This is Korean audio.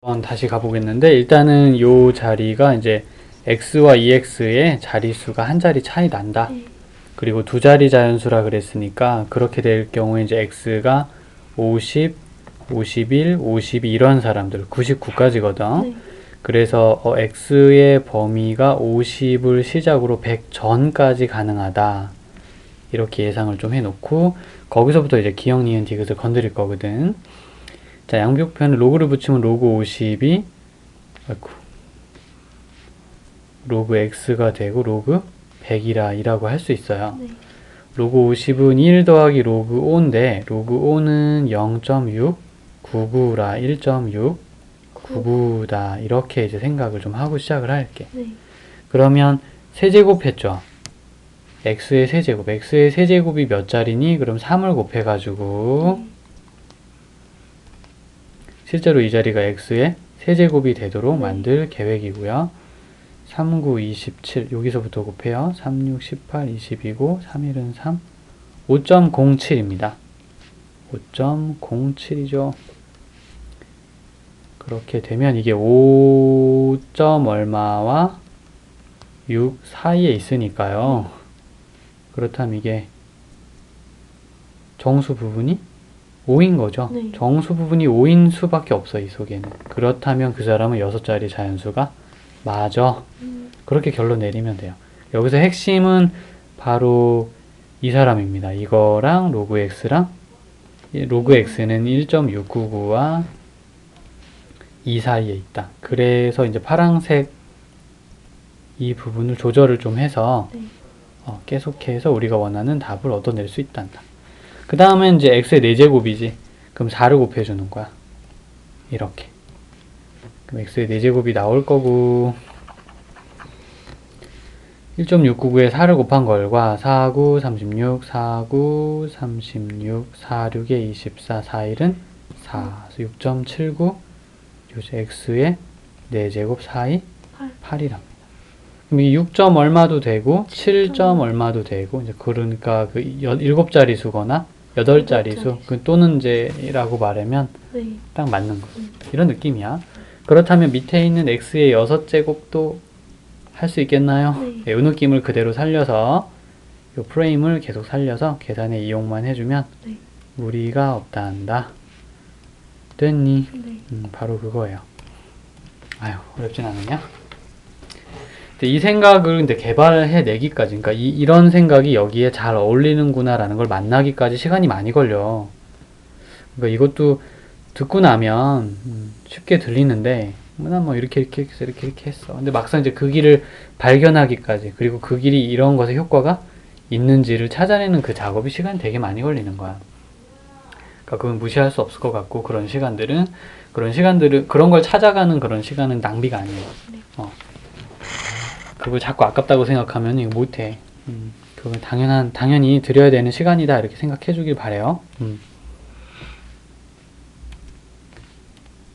한번 다시 가보겠는데 일단은 요 자리가 이제 x와 ex의 자릿수가 한 자리 차이 난다. 네. 그리고 두 자리 자연수라 그랬으니까 그렇게 될 경우에 이제 x가 50, 51, 52 이런 사람들 99까지거든. 네. 그래서 어, x의 범위가 50을 시작으로 100 전까지 가능하다. 이렇게 예상을 좀 해놓고 거기서부터 이제 기억, 니은, 디귿을 건드릴 거거든. 자, 양비표현에 로그를 붙이면 로그 50이 아이고 로그 x가 되고 로그 100이라 이라고 할 수 있어요. 네. 로그 50은 1 더하기 로그 5인데 로그 5는 0.699라 1.6 99다 이렇게 이제 생각을 좀 하고 시작을 할게. 네. 그러면 세제곱 했죠. x의 세제곱. x의 세제곱이 몇 자리니? 그럼 3을 곱해가지고 실제로 이 자리가 x의 세제곱이 되도록 네. 만들 계획이고요. 3, 9, 27 여기서부터 곱해요. 3, 6, 18, 22고 3, 1은 3 5.07입니다. 5.07이죠. 그렇게 되면 이게 5. 얼마와 6 사이에 있으니까요. 그렇다면 이게 정수 부분이 5인 거죠. 네. 정수 부분이 5인 수밖에 없어 이 속에는. 그렇다면 그 사람은 6자리 자연수가 맞아. 음, 그렇게 결론 내리면 돼요. 여기서 핵심은 바로 이 사람입니다. 이거랑 로그 x랑 이 로그 x는 1.699와 이 사이에 있다. 그래서 이제 파랑색 이 부분을 조절을 좀 해서 네. 어, 계속해서 우리가 원하는 답을 얻어낼 수 있단다. 그 다음에 이제 x의 4제곱이지. 그럼 4를 곱해주는 거야. 이렇게. 그럼 x의 4제곱이 나올 거고 1.699에 4를 곱한 걸과 4, 9, 36, 4, 9, 36, 4, 6에 24, 4, 1은 4. 그래서 6.79 요새 x의 4제곱 사이 8. 8이랍니다. 그럼 이게 6점 얼마도 되고 7점 점. 얼마도 되고 이제 그러니까 그 7자리 수거나 8자리 수 자리 그 또는 이제라고 말하면 네. 딱 맞는 거. 음. 이런 느낌이야. 그렇다면 밑에 있는 x의 6제곱도 할 수 있겠나요? 네. 이 느낌을 그대로 살려서 이 프레임을 계속 살려서 계산에 이용만 해주면 네. 무리가 없다 한다. 됐니? 네. 음, 바로 그거예요. 아유, 어렵진 않았냐? 이 생각을 근데 개발해 내기까지, 그러니까 이, 이런 생각이 여기에 잘 어울리는구나라는 걸 만나기까지 시간이 많이 걸려. 그러니까 이것도 듣고 나면 음, 쉽게 들리는데, 난뭐 이렇게 이렇게 했어, 이렇게 이렇게 했어. 근데 막상 이제 그 길을 발견하기까지, 그리고 그 길이 이런 것에 효과가 있는지를 찾아내는 그 작업이 시간이 되게 많이 걸리는 거야. 그러니까 그건 무시할 수 없을 것 같고 그런 시간들은 그런 시간들은 그런 걸 찾아가는 그런 시간은 낭비가 아니에요. 네. 어. 그걸 자꾸 아깝다고 생각하면 이거 못해. 음, 그건 당연한 당연히 드려야 되는 시간이다 이렇게 생각해 주길 바래요. 음.